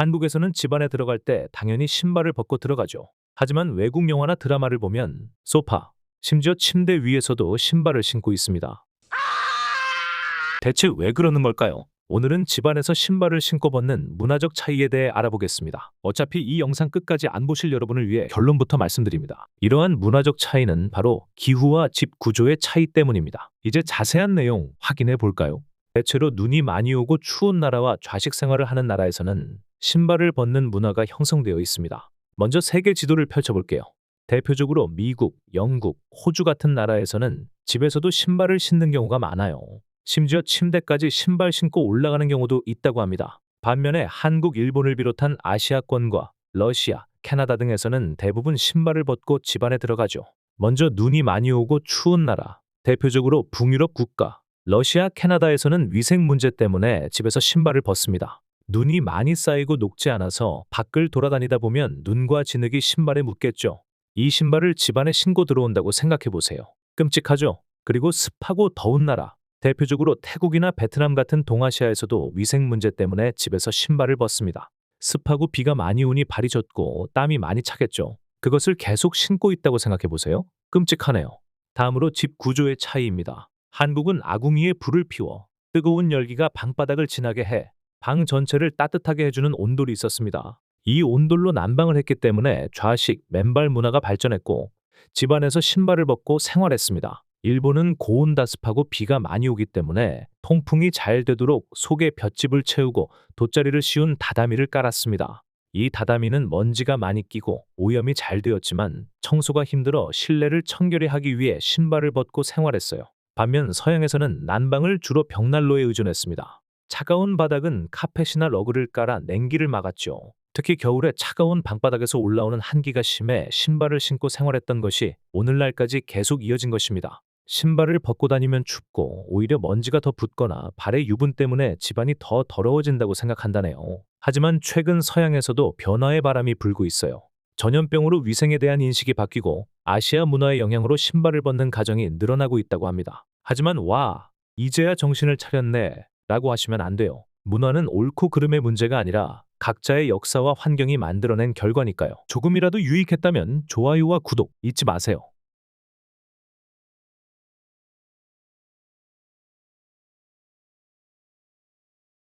한국에서는 집안에 들어갈 때 당연히 신발을 벗고 들어가죠. 하지만 외국 영화나 드라마를 보면 소파, 심지어 침대 위에서도 신발을 신고 있습니다. 대체 왜 그러는 걸까요? 오늘은 집안에서 신발을 신고 벗는 문화적 차이에 대해 알아보겠습니다. 어차피 이 영상 끝까지 안 보실 여러분을 위해 결론부터 말씀드립니다. 이러한 문화적 차이는 바로 기후와 집 구조의 차이 때문입니다. 이제 자세한 내용 확인해 볼까요? 대체로 눈이 많이 오고 추운 나라와 좌식 생활을 하는 나라에서는 신발을 벗는 문화가 형성되어 있습니다. 먼저 세계 지도를 펼쳐볼게요. 대표적으로 미국, 영국, 호주 같은 나라에서는 집에서도 신발을 신는 경우가 많아요. 심지어 침대까지 신발 신고 올라가는 경우도 있다고 합니다. 반면에 한국, 일본을 비롯한 아시아권과 러시아, 캐나다 등에서는 대부분 신발을 벗고 집 안에 들어가죠. 먼저 눈이 많이 오고 추운 나라, 대표적으로 북유럽 국가, 러시아, 캐나다에서는 위생 문제 때문에 집에서 신발을 벗습니다. 눈이 많이 쌓이고 녹지 않아서 밖을 돌아다니다 보면 눈과 진흙이 신발에 묻겠죠. 이 신발을 집안에 신고 들어온다고 생각해 보세요. 끔찍하죠? 그리고 습하고 더운 나라, 대표적으로 태국이나 베트남 같은 동아시아에서도 위생 문제 때문에 집에서 신발을 벗습니다. 습하고 비가 많이 오니 발이 젖고 땀이 많이 차겠죠. 그것을 계속 신고 있다고 생각해 보세요. 끔찍하네요. 다음으로 집 구조의 차이입니다. 한국은 아궁이에 불을 피워 뜨거운 열기가 방바닥을 지나게 해 방 전체를 따뜻하게 해주는 온돌이 있었습니다. 이 온돌로 난방을 했기 때문에 좌식, 맨발 문화가 발전했고 집안에서 신발을 벗고 생활했습니다. 일본은 고온다습하고 비가 많이 오기 때문에 통풍이 잘 되도록 속에 볏짚을 채우고 돗자리를 씌운 다다미를 깔았습니다. 이 다다미는 먼지가 많이 끼고 오염이 잘 되었지만 청소가 힘들어 실내를 청결히 하기 위해 신발을 벗고 생활했어요. 반면 서양에서는 난방을 주로 벽난로에 의존했습니다. 차가운 바닥은 카펫이나 러그를 깔아 냉기를 막았죠. 특히 겨울에 차가운 방바닥에서 올라오는 한기가 심해 신발을 신고 생활했던 것이 오늘날까지 계속 이어진 것입니다. 신발을 벗고 다니면 춥고 오히려 먼지가 더 붙거나 발의 유분 때문에 집안이 더 더러워진다고 생각한다네요. 하지만 최근 서양에서도 변화의 바람이 불고 있어요. 전염병으로 위생에 대한 인식이 바뀌고 아시아 문화의 영향으로 신발을 벗는 가정이 늘어나고 있다고 합니다. 하지만 와, 이제야 정신을 차렸네 라고 하시면 안 돼요. 문화는 옳고 그름의 문제가 아니라 각자의 역사와 환경이 만들어낸 결과니까요. 조금이라도 유익했다면 좋아요와 구독 잊지 마세요.